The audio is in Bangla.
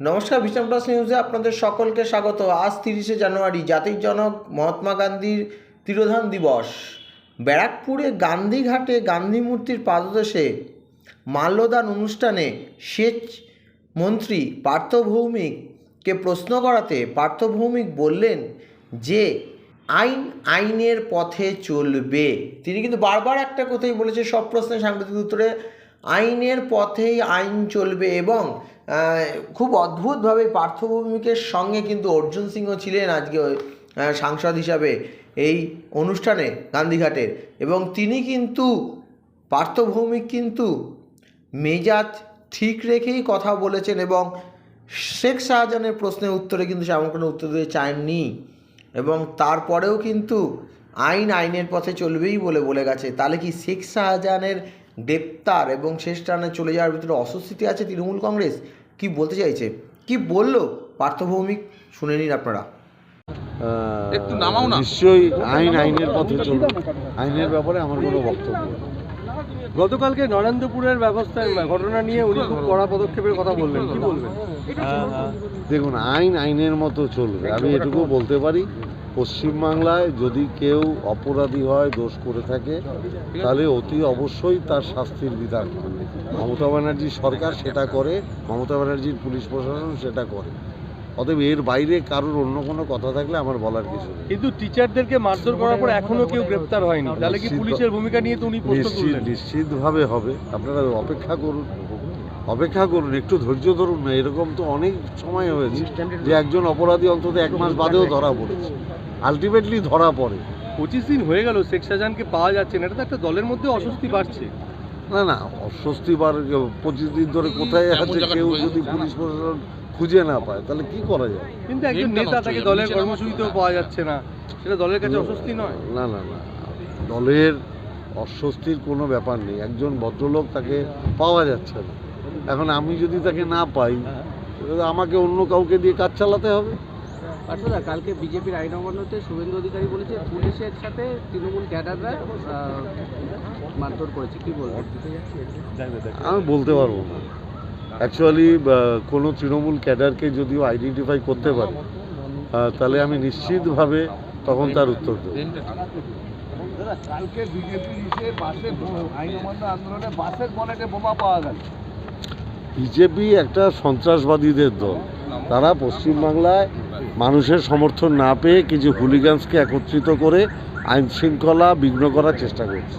নমস্কার বিশাম প্লাস নিউজে আপনাদের সকলকে স্বাগত। আজ তিরিশে জানুয়ারি, জাতির জনক মহাত্মা গান্ধীর তিরোধান দিবস। ব্যারাকপুরে গান্ধীঘাটে গান্ধী মূর্তির পাদদেশে মাল্যদান অনুষ্ঠানে সেচ মন্ত্রী পার্থ ভৌমিককে প্রশ্ন করাতে পার্থ ভৌমিক বললেন যে, আইন আইনের পথে চলবে। তিনি কিন্তু বারবার একটা কথাই বলেছে, সব প্রশ্নের সাংবাদিক উত্তরে আইনের পথেই আইন চলবে এবং খুব অদ্ভুতভাবে পার্থভূমিকের সঙ্গে কিন্তু অর্জুন সিংহ ছিলেন আজকে সাংসদ হিসাবে এই অনুষ্ঠানে গান্ধীঘাটের। এবং তিনি কিন্তু পার্থ ভৌমিক কিন্তু মেজাজ ঠিক রেখেই কথা বলেছেন এবং শেখ শাহজাহানের প্রশ্নের উত্তরে কিন্তু সেমন কোনো উত্তর দিতে চাননি। এবং তারপরেও কিন্তু আইন আইনের পথে চলবেই বলে বলে গেছে। তাহলে কি শেখ শাহজাহানের গ্রেপ্তার এবং শেষ টানে চলে যাওয়ার ভিতরে অস্বস্তিতে আছে তৃণমূল কংগ্রেস। কি বলতে চাইছে? কি বলল পার্থভৌমিক শুনে নিন আপনারা। একটু নামাও না। নিশ্চয়ই আইন আইনের পথে চলবে। আইনের ব্যাপারে আমার কোনো বক্তব্য গতকালকে নরেন্দ্রপুরের ব্যবস্থায় ঘটনা নিয়ে উনি খুব কড়া পদক্ষেপের কথা বললেন। কি বলবেন? দেখুন আইন আইনের মতো চলবে। আমি এটুকু বলতে পারি পশ্চিমবাংলায় যদি কেউ অপরাধী হয় দোষ করে থাকে তাহলে অতি অবশ্যই তার শাস্তির বিধান। হবে। মমতা ব্যানার্জির সরকার সেটা করে মমতা ব্যানার্জির পুলিশ প্রশাসন সেটা করে। অতএব এর বাইরে কারোর অন্য কোনো কথা থাকলে আমার বলার কিছু নেই। কিন্তু টিচারদেরকে মারধর করার পর এখনও কেউ গ্রেপ্তার হয়নি। তাহলে কি পুলিশের ভূমিকা নিয়ে তো উনি নিশ্চিত নিশ্চিতভাবে হবে। আপনারা অপেক্ষা করুন। অপেক্ষা করুন। একটু ধৈর্য ধরুন না। এরকম তো অনেক সময় হয়েছে যে একজন অপরাধী অন্তত এক মাস বাদেও ধরা পড়েছে। আলটিমেটলি ধরা পড়ে। পঁচিশ দিন হয়ে গেল শেখ শাহজাহানকে পাওয়া যাচ্ছে না। এটা তো একটা দলের মধ্যে অস্বস্তি বাড়ছে। না না অস্বস্তি বার পঁচিশ দিন ধরে কোথায় আছে কেউ যদি পুলিশ প্রশাসন খুঁজে না পায় তাহলে কি করা যায়? কিন্তু একজন নেতা তাকে দলের কর্মসূচিতেও পাওয়া যাচ্ছে না। সেটা দলের কাছে অস্বস্তি নয়। না না না দলের অস্বস্তির কোনো ব্যাপার নেই। একজন ভদ্রলোক তাকে পাওয়া যাচ্ছে না। এখন আমি যদি তাকে না পাই আমাকে অন্য কাউকে দিয়ে কাজ চালাতে হবে? পার্থদা কালকে বিজেপির আইন অমান্যতে শুভেন্দু অধিকারী বলেছে পুলিশের সাথে তৃণমূল ক্যাডাররা মারধর করেছে। কি বলবেন আমি বলতে পারব না। অ্যাকচুয়ালি কোনো তৃণমূল ক্যাডারকে যদিও আইডেন্টিফাই করতে পারি তাহলে আমি নিশ্চিতভাবে তখন তার উত্তর দেবো। কালকে বিজেপির বাসে আইন অমান্য আন্দোলনে বাসের বনেটে বোমা পাওয়া গেল। বিজেপি একটা সন্ত্রাসবাদীদের দল। তারা পশ্চিমবাংলায় মানুষের সমর্থন না পেয়ে কিছু হুলিগান্সকে একত্রিত করে আইন শৃঙ্খলা বিঘ্ন করার চেষ্টা করছে।